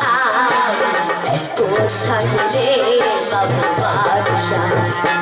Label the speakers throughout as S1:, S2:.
S1: Ah, ecco il sangue di Babu Babu Shana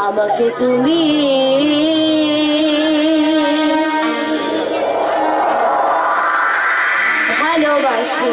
S1: আমাকে তুমি ভালোবাসো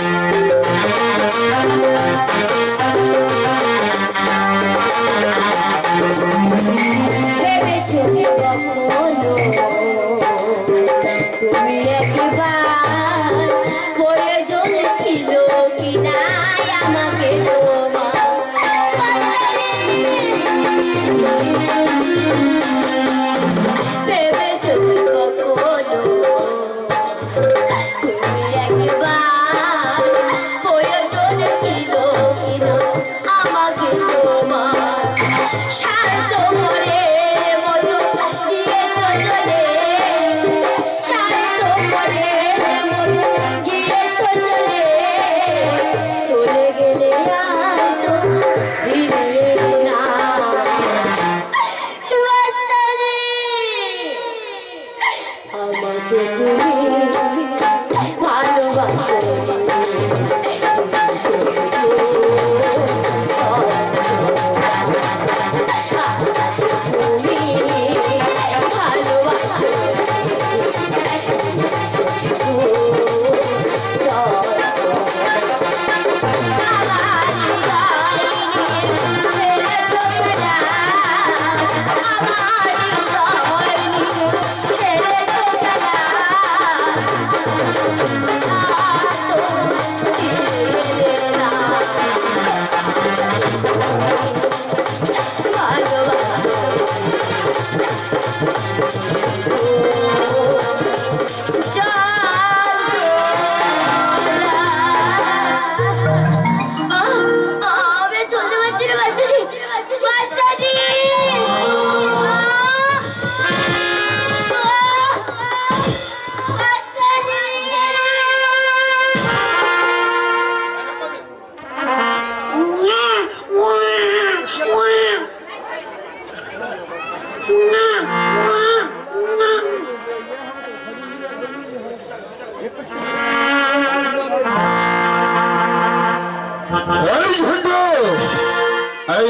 S1: Thank you. shine so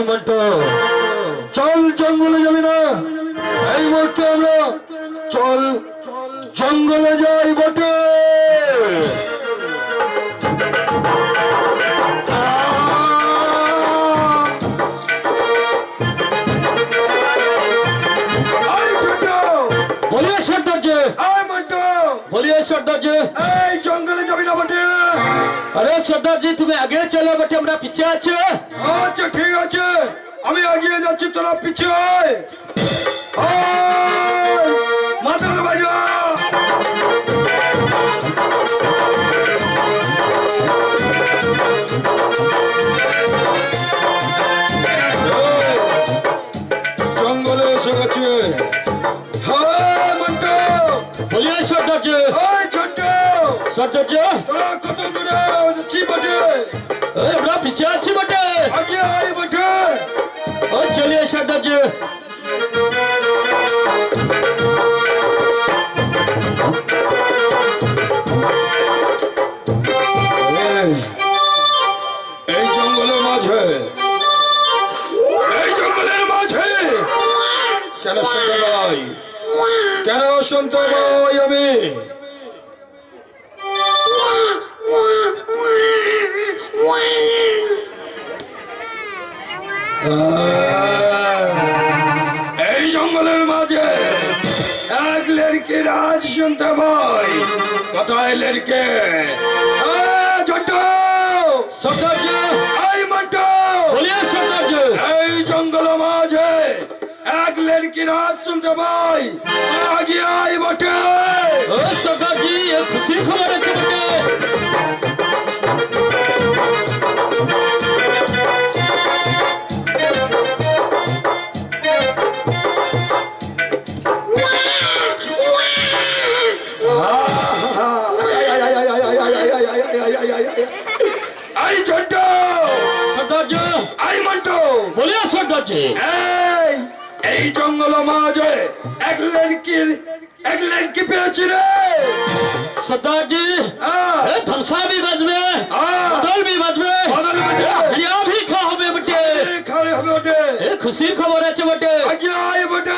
S2: এই চল জঙ্গলে যাবি না। এই মুহূর্তে আমরা চল জঙ্গলে যাই বটে। বলিয়ে সর্দার্য
S3: এই মন্টু
S2: বলিয়ে সর্দার্য
S3: এই জঙ্গলে যাবি না বটে।
S2: আরে সর্দারজি তুমি আগে চলো, বটে, আমরা পিছিয়ে আছে।
S3: আচ্ছা ঠিক আছে। আমি এগিয়ে যাচ্ছি, তোরা পিছিয়ে মাদল বাজা তোরা কত দূরে? যাচ্ছি বটে।
S2: আমরা পিছিয়ে আছি বটে।
S3: আগে আয় বটে।
S2: ও
S3: এই এই জঙ্গলের মাঝে। এই জঙ্গলের মাঝে। কেন শুনতে ভাই কেন শুনতে ভাই আমি? রাজ শুনতে ভাই কোথায় লড়কে ছোট
S2: সর্দার্য
S3: এই মন্টু
S2: বলিয়ে সর্দার্য
S3: এই জঙ্গল মাঝে এক লড়কি রাজ শুনতে ভাই আগে আই বটে।
S2: ও সর্দারজি এ খুশির খবর আছে বটে। আছে
S3: এই জঙ্গল মাঝে এক লড়কির এক লড়কি পেয়েছি রে
S2: সর্দারজি ধমসা भी बज
S3: में
S2: बदल भी बज में
S3: बदल बज हरिया
S2: भी खा
S3: हमें बटे खा हमें बटे खुशी खबर है बटे आज्ञा आए बटे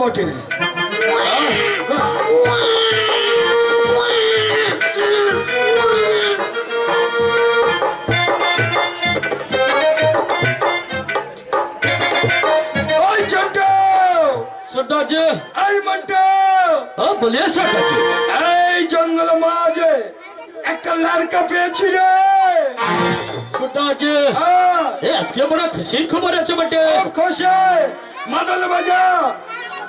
S2: বটে।
S3: এই জঙ্গল মাঝে একটা লাড়কা পেয়েছি রে। হ্যাঁ।
S2: আজকে বড় খুশির খবর আছে বটে।
S3: খুশি। মাদল বাজা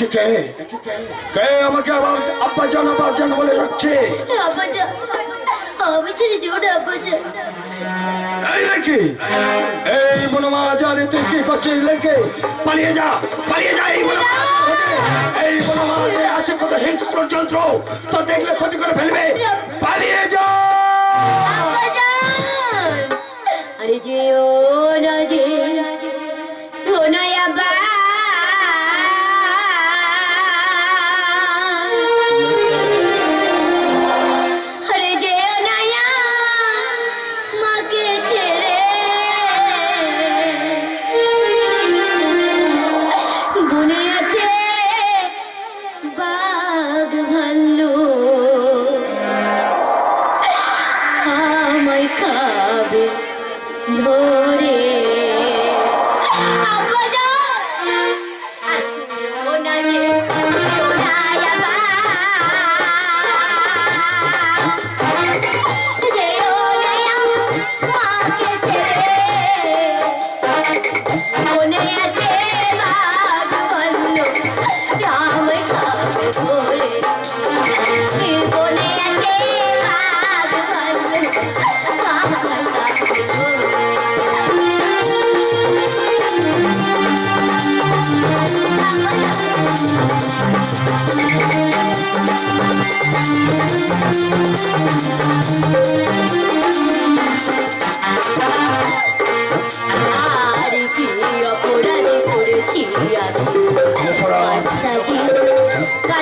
S3: একে কে? কে আমাকে আবার আব্বা জান আব্বা জান বলে যাচ্ছে?
S1: আব্বাজান! আমি ছেড়ে যাব না আব্বাজান।
S3: এই লড়কি এই বন মাঝে তুই কি করছিস লড়কি পালিয়ে যা পালিয়ে যা এই বন এই মাঝে আছে কত হিংস্র যন্ত্র তো দেখলে ক্ষতি করে ফেলবে। পালিয়ে যা!
S1: আরে যে ও না যে ও নয় আব্বা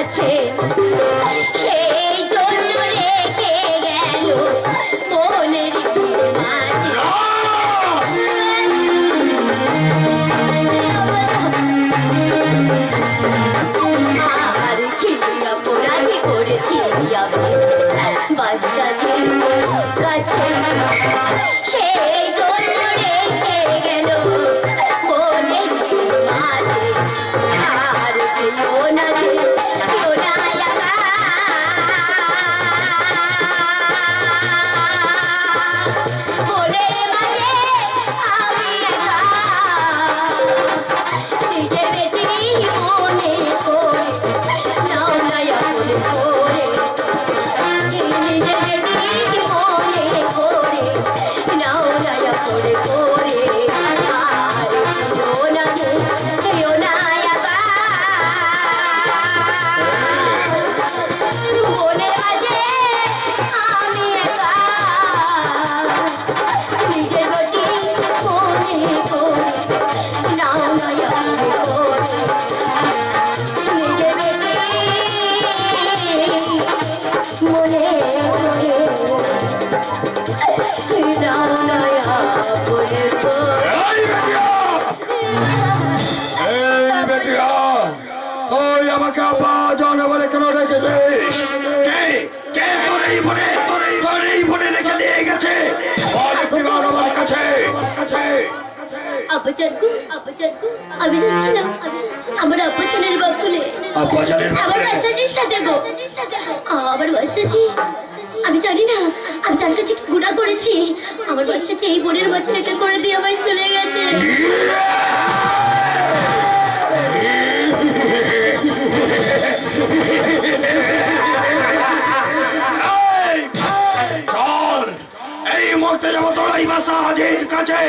S1: কাছে
S3: আমাকে আব্বা জানে বলে কেন রেখেছিস? কে? কে তোর এই বনে তোর এই বনে রেখে দিয়ে গেছে? বল আমার কাছে।
S1: আমি যাচ্ছিলাম আমার আব্বাজানের বাকুলে
S3: আব্বা
S1: আমার বাসাজির সাথে গো। আমার বাসাজি আমি জানি না আমি তার কাছে কি গুণা করেছি। আমার বাসাজি এই বোনের মাঝে রেখে করে দিয়ে আমায় চলে গেছে।
S3: এই, মুহূর্তে যাব তোর এই বাসাহাজের কাছে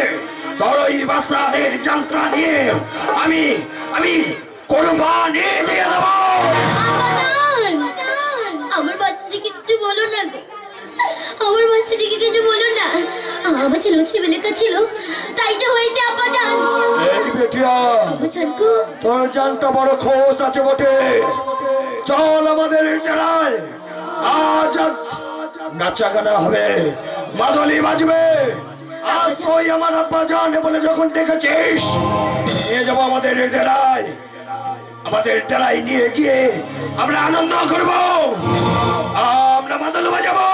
S3: নিয়ে আমি আমি কোরবানি দিয়ে দেবো
S1: আব্বাজান! আমার বাচ্চাজি কিছু বলো না গো আমার বাচ্চাজিকে কিছু বলো না আমার ছিল সিভিলেকা ছিল। তাই যে হয়েছে আব্বাজান
S3: এই বেটিয়া তোর জানটা বড় খোঁজ আছে বটে। চল আমাদের জেলায় আজ আজ নাচা গানা হবে। মাদলি বাজবে। আর তুই আমার আব্বা জান বলে যখন ডেকেছিস নিয়ে যাব আমাদের জেলায় আমাদের জেলায় নিয়ে গিয়ে আমরা আনন্দ করব। আমরা মাদল বাজাবো।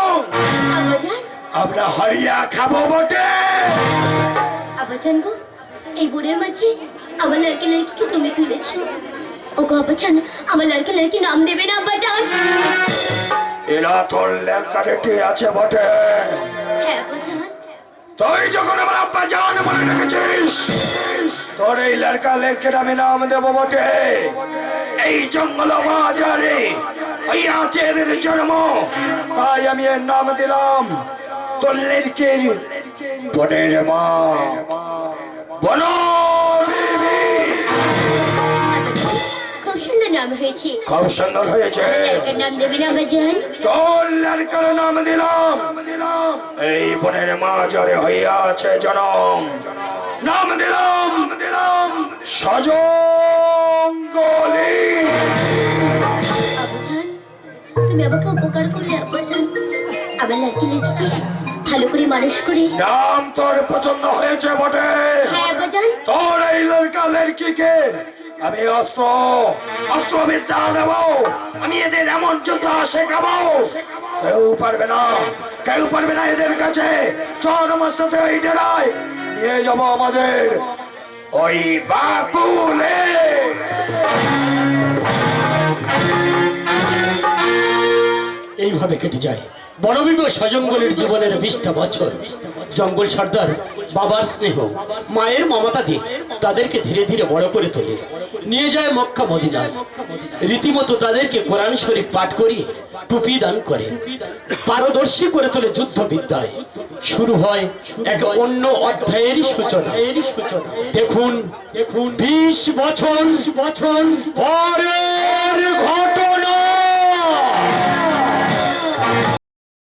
S3: আমরা হারিয়া খাব বটে।
S1: আবাচান গো এই বোনের মাঝে আমার লড়কে লড়কিকে তুমি তুলেছো। ও গো আবাচান আমার লড়কে লড়কি নাম দেবে না আব্বাজান।
S3: এরা তোর লেখা রেটে আছে বটে।
S1: হ্যাঁ আব্বাজান।
S3: তুই যখন আমার আব্বা জান বলে ডেকেছিস তোর এই লড়কা লেরকের আমি নাম দেবো বটে। এই জঙ্গল বাজারে ওই আছে এদের জন্ম তাই আমি এর নাম দিলাম। তোর লেরকের বনের মা। বন।
S1: খুব সুন্দর নাম হয়েছে।
S3: খুব সুন্দর হয়েছে।
S1: লড়কার নাম দেবে না আব্বাজান
S3: তোর লড়কার নাম দিলাম। এই বনের মাঝারে হইয়া আছে জনম। নাম দিলাম। দিলাম সজঙ্গলি
S1: আব্বাজান তুমি আমাকে উপকার করলে আব্বাজান আমার ভালো করে মানুষ করে।
S3: নাম তোর পছন্দ হয়েছে বটে।
S1: হ্যাঁ
S3: তোর এই লড়কা লড়কিকে আমি অস্ত্র অস্ত্র বিদ্যা দেব। আমি এদের এমন যুদ্ধ শেখাবো। কেউ পারবে না কেউ পারবে না এদের কাছে। চল আমার সাথে এই ডেরায় নিয়ে যাব আমাদের ওই বাকুলে।
S2: এইভাবে কেটে যায়। বনবিব সজঙ্গলের জীবনের বিশটা বছর। জঙ্গল সর্দার বাবার স্নেহ মায়ের মমতা দিয়ে তাদেরকে ধীরে ধীরে বড় করে তোলে। নিয়ে যায় মক্কা মদিনায়। রীতিমতো তাদেরকে কোরআন শরীফ পাঠ করিয়ে টুপি দান করে। পারদর্শী করে তোলে যুদ্ধ বিদ্যায় শুরু হয় এক অন্য অধ্যায়ের সূচনা। দেখুন দেখুন বিশ বছর বছর পরের ঘটনা।